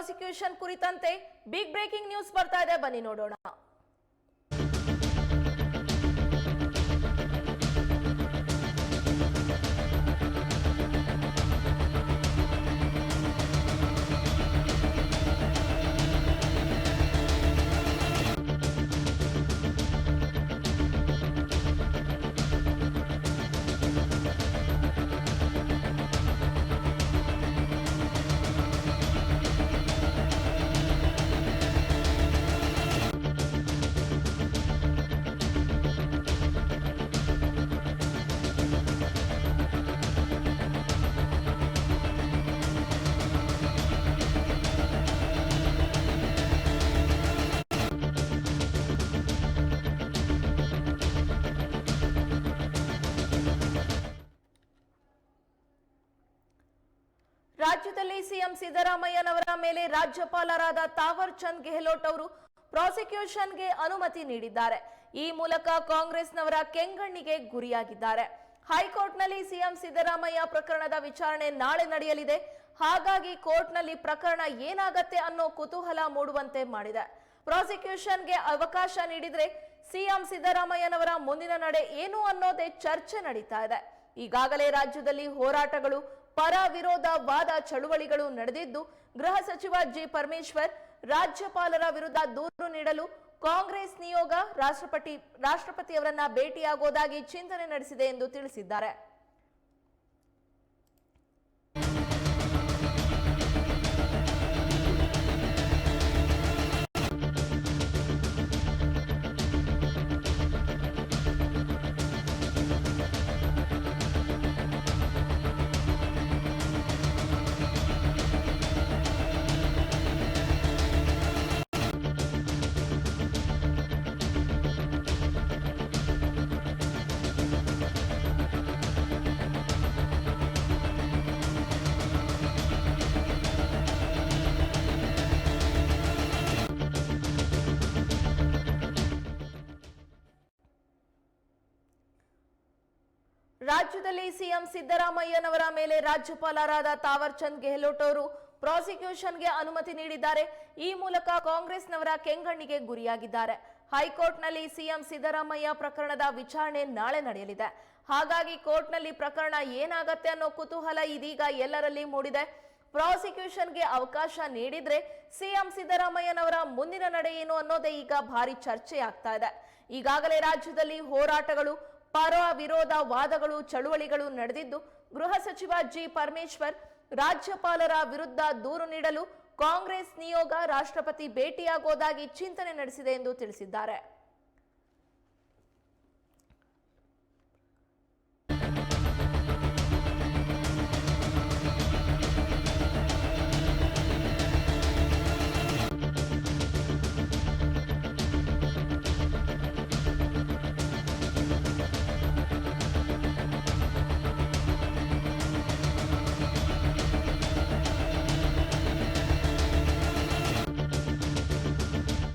Prosecution ಕುರಿತಂತೆ big breaking news ಬರ್ತಾ ಇದೆ. ಬನ್ನಿ ನೋಡೋಣ. ರಾಜ್ಯದಲ್ಲಿ ಸಿಎಂ ಸಿದ್ದರಾಮಯ್ಯನವರ ಮೇಲೆ ರಾಜ್ಯಪಾಲರಾದ ತಾವರ್ ಚಂದ್ ಗೆಹ್ಲೋಟ್ ಅವರು ಪ್ರಾಸಿಕ್ಯೂಷನ್ಗೆ ಅನುಮತಿ ನೀಡಿದ್ದಾರೆ. ಈ ಮೂಲಕ ಕಾಂಗ್ರೆಸ್ನವರ ಕೆಂಗಣ್ಣಿಗೆ ಗುರಿಯಾಗಿದ್ದಾರೆ. ಹೈಕೋರ್ಟ್ನಲ್ಲಿ ಸಿಎಂ ಸಿದ್ದರಾಮಯ್ಯ ಪ್ರಕರಣದ ವಿಚಾರಣೆ ನಾಳೆ ನಡೆಯಲಿದೆ. ಹಾಗಾಗಿ ಕೋರ್ಟ್ನಲ್ಲಿ ಪ್ರಕರಣ ಏನಾಗತ್ತೆ ಅನ್ನೋ ಕುತೂಹಲ ಮೂಡುವಂತೆ ಮಾಡಿದೆ. ಪ್ರಾಸಿಕ್ಯೂಷನ್ಗೆ ಅವಕಾಶ ನೀಡಿದ್ರೆ ಸಿಎಂ ಸಿದ್ದರಾಮಯ್ಯನವರ ಮುಂದಿನ ನಡೆ ಏನು ಅನ್ನೋದೇ ಚರ್ಚೆ ನಡೀತಾ ಇದೆ. ಈಗಾಗಲೇ ರಾಜ್ಯದಲ್ಲಿ ಹೋರಾಟಗಳು ಪರ ವಿರೋಧ ವಾದ ಚಳುವಳಿಗಳು ನಡೆದಿದ್ದು, ಗೃಹ ಸಚಿವ ಜಿ ಪರಮೇಶ್ವರ್ ರಾಜ್ಯಪಾಲರ ವಿರುದ್ಧ ದೂರು ನೀಡಲು ಕಾಂಗ್ರೆಸ್ ನಿಯೋಗ ರಾಷ್ಟ್ರಪತಿ ರಾಷ್ಟ್ರಪತಿಯವರನ್ನ ಭೇಟಿಯಾಗೋದಾಗಿ ಚಿಂತನೆ ನಡೆಸಿದೆ ಎಂದು ತಿಳಿಸಿದ್ದಾರೆ. ರಾಜ್ಯದಲ್ಲಿ ಸಿಎಂ ಸಿದ್ದರಾಮಯ್ಯನವರ ಮೇಲೆ ರಾಜ್ಯಪಾಲರಾದ ತಾವರ್ ಚಂದ್ ಗೆಹ್ಲೋಟ್ ಅವರು ಪ್ರಾಸಿಕ್ಯೂಷನ್ಗೆ ಅನುಮತಿ ನೀಡಿದ್ದಾರೆ. ಈ ಮೂಲಕ ಕಾಂಗ್ರೆಸ್ನವರ ಕೆಂಗಣ್ಣಿಗೆ ಗುರಿಯಾಗಿದ್ದಾರೆ. ಹೈಕೋರ್ಟ್ನಲ್ಲಿ ಸಿಎಂ ಸಿದ್ದರಾಮಯ್ಯ ಪ್ರಕರಣದ ವಿಚಾರಣೆ ನಾಳೆ ನಡೆಯಲಿದೆ. ಹಾಗಾಗಿ ಕೋರ್ಟ್ನಲ್ಲಿ ಪ್ರಕರಣ ಏನಾಗತ್ತೆ ಅನ್ನೋ ಕುತೂಹಲ ಇದೀಗ ಎಲ್ಲರಲ್ಲಿ ಮೂಡಿದೆ. ಪ್ರಾಸಿಕ್ಯೂಷನ್ಗೆ ಅವಕಾಶ ನೀಡಿದ್ರೆ ಸಿಎಂ ಸಿದ್ದರಾಮಯ್ಯನವರ ಮುಂದಿನ ನಡೆ ಏನು ಅನ್ನೋದೇ ಈಗ ಭಾರಿ ಚರ್ಚೆ ಆಗ್ತಾ ಇದೆ. ಈಗಾಗಲೇ ರಾಜ್ಯದಲ್ಲಿ ಹೋರಾಟಗಳು ಪರ ವಿರೋಧ ವಾದಗಳು, ಚಳುವಳಿಗಳು ನಡೆದಿದ್ದು, ಗೃಹ ಸಚಿವ ಜಿ. ಪರಮೇಶ್ವರ್ ರಾಜ್ಯಪಾಲರ ವಿರುದ್ಧ ದೂರು ನೀಡಲು ಕಾಂಗ್ರೆಸ್ ನಿಯೋಗ ರಾಷ್ಟ್ರಪತಿ ಭೇಟಿಯಾಗೋದಾಗಿ ಚಿಂತನೆ ನಡೆಸಿದೆ ಎಂದು ತಿಳಿಸಿದ್ದಾರೆ.